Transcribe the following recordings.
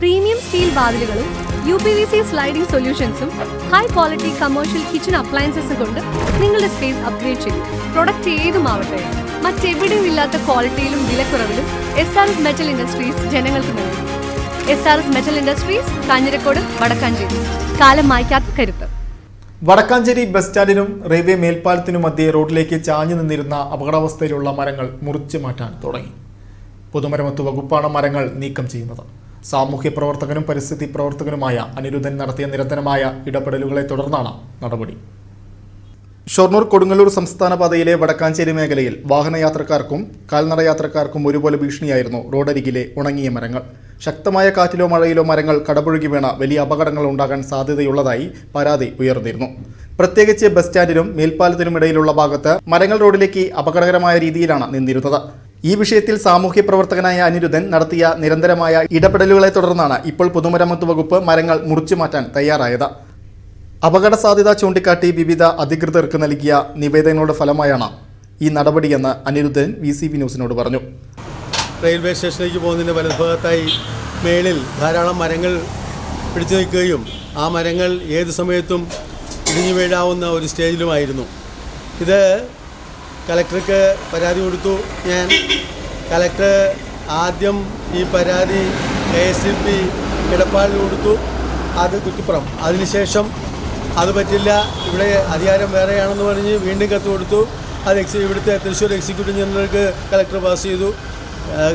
Premium steel വാതിലുകളും U P V C sliding സൊല്യൂഷൻസും high quality commercial kitchen അപ്ലയൻസസും കൊണ്ട് നിങ്ങളുടെ സ്പേസ് അപ്ഗ്രേഡ് ചെയ്യും പ്രൊഡക്റ്റ് ഏതുമാവട്ടെ മറ്റെവിടെയും ഇല്ലാത്ത ക്വാളിറ്റിയിലും വിലക്കുറവിലും S R S metal industries ജനങ്ങൾക്ക് നൽകും. S R S metal industries Kanjirakode Vadakkanchery. കാലം മായ്ക്കാത്ത കരുത്ത്. വടക്കാഞ്ചേരി ബസ് സ്റ്റാൻഡിനും റെയിൽവേ മേൽപ്പാലത്തിനും മധ്യേ റോഡിലേക്ക് ചാഞ്ഞു നിന്നിരുന്ന അപകടാവസ്ഥയിലുള്ള മരങ്ങൾ മുറിച്ചു മാറ്റാൻ തുടങ്ങി. പൊതുമരമത്ത് വകുപ്പാണ് മരങ്ങൾ നീക്കം ചെയ്യുന്നത്. സാമൂഹ്യ പ്രവർത്തകനും പരിസ്ഥിതി പ്രവർത്തകനുമായ അനിരുദ്ധൻ നടത്തിയ നിരന്തരമായ ഇടപെടലുകളെ തുടർന്നാണ് നടപടി. ഷൊർണൂർ കൊടുങ്ങല്ലൂർ സംസ്ഥാന പാതയിലെ വടക്കാഞ്ചേരി മേഖലയിൽ വാഹനയാത്രക്കാർക്കും കാൽനട യാത്രക്കാർക്കും ഒരുപോലെ ഭീഷണിയായിരുന്നു റോഡരികിലെ ഉണങ്ങിയ മരങ്ങൾ. ശക്തമായ കാറ്റിലോ മഴയിലോ മരങ്ങൾ കടപുഴകി വീണ വലിയ അപകടങ്ങൾ ഉണ്ടാകാൻ സാധ്യതയുള്ളതായി പരാതി ഉയർന്നിരുന്നു. പ്രത്യേകിച്ച് ബസ് സ്റ്റാൻഡിനും മേൽപ്പാലത്തിനും ഇടയിലുള്ള ഭാഗത്ത് മരങ്ങൾ റോഡിലേക്ക് അപകടകരമായ രീതിയിലാണ് നിന്നിരുന്നത്. ഈ വിഷയത്തിൽ സാമൂഹ്യ പ്രവർത്തകനായ അനിരുദ്ധൻ നടത്തിയ നിരന്തരമായ ഇടപെടലുകളെ തുടർന്നാണ് ഇപ്പോൾ പൊതുമരാമത്ത് വകുപ്പ് മരങ്ങൾ മുറിച്ചു മാറ്റാൻ തയ്യാറായത്. അപകട സാധ്യത ചൂണ്ടിക്കാട്ടി വിവിധ അധികൃതർക്ക് നൽകിയ നിവേദനങ്ങളുടെ ഫലമായാണ് ഈ നടപടിയെന്ന് അനിരുദ്ധൻ വി സി വി ന്യൂസിനോട് പറഞ്ഞു. റെയിൽവേ സ്റ്റേഷനിലേക്ക് പോകുന്നതിന്റെ വലതുഭാഗത്തായി മേളിൽ ധാരാളം മരങ്ങൾ പിടിച്ചു നിൽക്കുകയും ആ മരങ്ങൾ ഏത് സമയത്തും ഇടിഞ്ഞു വീഴാവുന്ന ഒരു സ്റ്റേജിലുമായിരുന്നു. ഇത് കലക്ടർക്ക് പരാതി കൊടുത്തു. ഞാൻ കളക്ടർ ആദ്യം ഈ പരാതി കെ എസ് സി പി ഇടപാടിൽ കൊടുത്തു. അത് കുറ്റിപ്പുറം. അതിനുശേഷം അത് പറ്റില്ല. ഇവിടെ അധികാരം വേറെയാണെന്ന് പറഞ്ഞ് വീണ്ടും കത്ത് കൊടുത്തു. അത് എക്സി ഇവിടുത്തെ തൃശ്ശൂർ എക്സിക്യൂട്ടീവ് ജനറൽക്ക് കളക്ടർ പാസ് ചെയ്തു.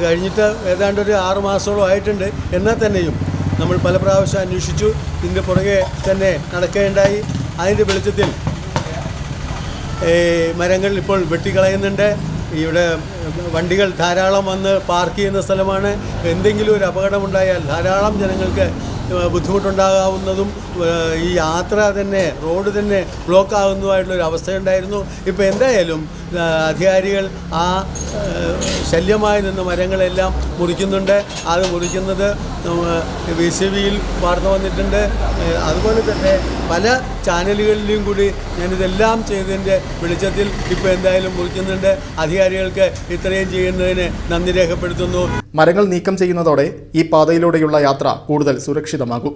കഴിഞ്ഞിട്ട് ഏതാണ്ട് ഒരു ആറ് മാസത്തോളം ആയിട്ടുണ്ട്. എന്നാൽ തന്നെയും നമ്മൾ പല പ്രാവശ്യം അന്വേഷിച്ചു. ഇതിന്റെ പുറകെ തന്നെ നടക്കുകയുണ്ടായി അതിന്റെ വെളിച്ചത്തിൽ മരങ്ങൾ ഇപ്പോൾ വെട്ടിക്കളയുന്നുണ്ട്. ഇവിടെ വണ്ടികൾ ധാരാളം വന്ന് പാർക്ക് ചെയ്യുന്ന സ്ഥലമാണ്. എന്തെങ്കിലും ഒരു അപകടമുണ്ടായാൽ ധാരാളം ജനങ്ങൾക്ക് ബുദ്ധിമുട്ടുണ്ടാകാവുന്നതും ഈ യാത്ര തന്നെ റോഡ് തന്നെ ബ്ലോക്ക് ആകുന്നതുമായിട്ടുള്ളൊരു അവസ്ഥയുണ്ടായിരുന്നു. ഇപ്പോൾ എന്തായാലും അധികാരികൾ ആ ശല്യമായി നിന്ന് മരങ്ങളെല്ലാം മുറിക്കുന്നുണ്ട്. അത് മുറിക്കുന്നത് വി സി ബിയിൽ വാർത്ത വന്നിട്ടുണ്ട്. അതുപോലെ തന്നെ പല ചാനലുകളിലും കൂടി ഞാനിതെല്ലാം ചെയ്തതിന്റെ വെളിച്ചത്തിൽ ഇപ്പോൾ എന്തായാലും മുറിക്കുന്നുണ്ട്. അധികാരികൾക്ക് ഇത്രയും ചെയ്യുന്നതിന് നന്ദി രേഖപ്പെടുത്തുന്നു. മരങ്ങൾ നീക്കം ചെയ്യുന്നതോടെ ഈ പാതയിലൂടെയുള്ള യാത്ര കൂടുതൽ സുരക്ഷിതമാകും.